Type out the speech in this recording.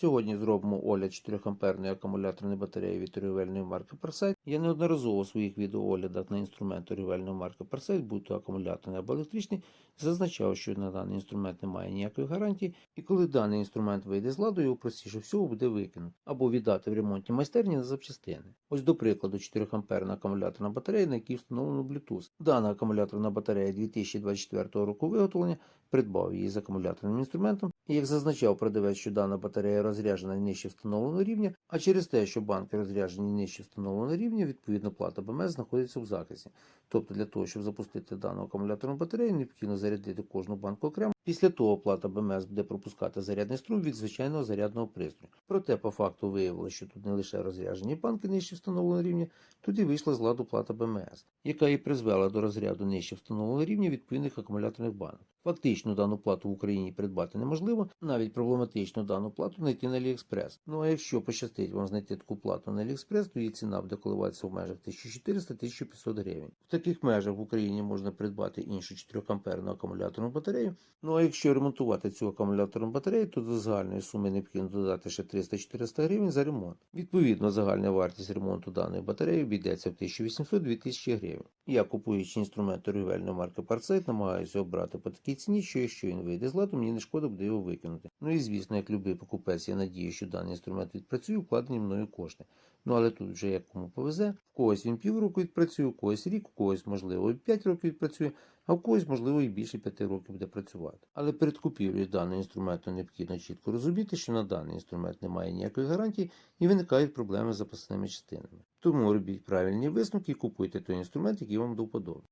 Сьогодні зробимо огляд 4 амперної акумуляторної батареї від торгівельної марки Parsight. Я неодноразово у своїх відеооглядах на інструмент торгівельної марки Parsight, будь то акумуляторний або електричний, зазначав, що на даний інструмент немає ніякої гарантії, і коли даний інструмент вийде з ладу, його простіше всього буде викинути або віддати в ремонтній майстерні на запчастини. Ось до прикладу 4 амперна акумуляторна батарея, на якій встановлено Bluetooth. Дана акумуляторна батарея 2024 року виготовлення придбав її з акумуляторним інструментом, і як зазначав продавець, що дана батарея розряджена нижче встановленого рівня, а через те, що банки розряджені нижче встановленого рівня, відповідно плата БМС знаходиться в захисті. Тобто для того, щоб запустити дану акумуляторну батарею, необхідно зарядити кожну банку окремо. Після того плата БМС буде пропускати зарядний струм від звичайного зарядного пристрою. Проте, по факту виявилося, що тут не лише розряджені банки нижче встановленого рівня, тут і вийшла з ладу плата БМС, яка і призвела до розряду нижче встановленого рівня відповідних акумуляторних банок. Фактично дану плату в Україні придбати неможливо, навіть проблематично дану плату знайти на AliExpress. Ну а якщо пощастить вам знайти таку плату на AliExpress, то її ціна буде коливатися в межах 1400-1500 гривень. В таких межах в Україні можна придбати іншу 4 амперну акумуляторну батарею. Ну а якщо ремонтувати цю акумуляторну батарею, то до загальної суми необхідно додати ще 300-400 гривень за ремонт. Відповідно, загальна вартість ремонту даної батареї обійдеться в 1800-2000 гривень. Я, купуючи інструмент торгівельної марки Parsight, намагаюся обрати по такій ціні, що якщо він вийде з ладу, мені не шкода буде його викинути. Ну і звісно, як любий покупець, я надію, що даний інструмент відпрацює вкладені мною кошти. Ну але тут вже як кому повезе, в когось він півроку відпрацює, у когось рік, у когось, можливо, і 5 років відпрацює, а в когось, можливо, і більше 5 років буде працювати. Але перед купівлею даного інструменту необхідно чітко розуміти, що на даний інструмент немає ніякої гарантії і виникають проблеми з запасними частинами. Тому робіть правильні висновки і купуйте той інструмент, який вам до вподоби.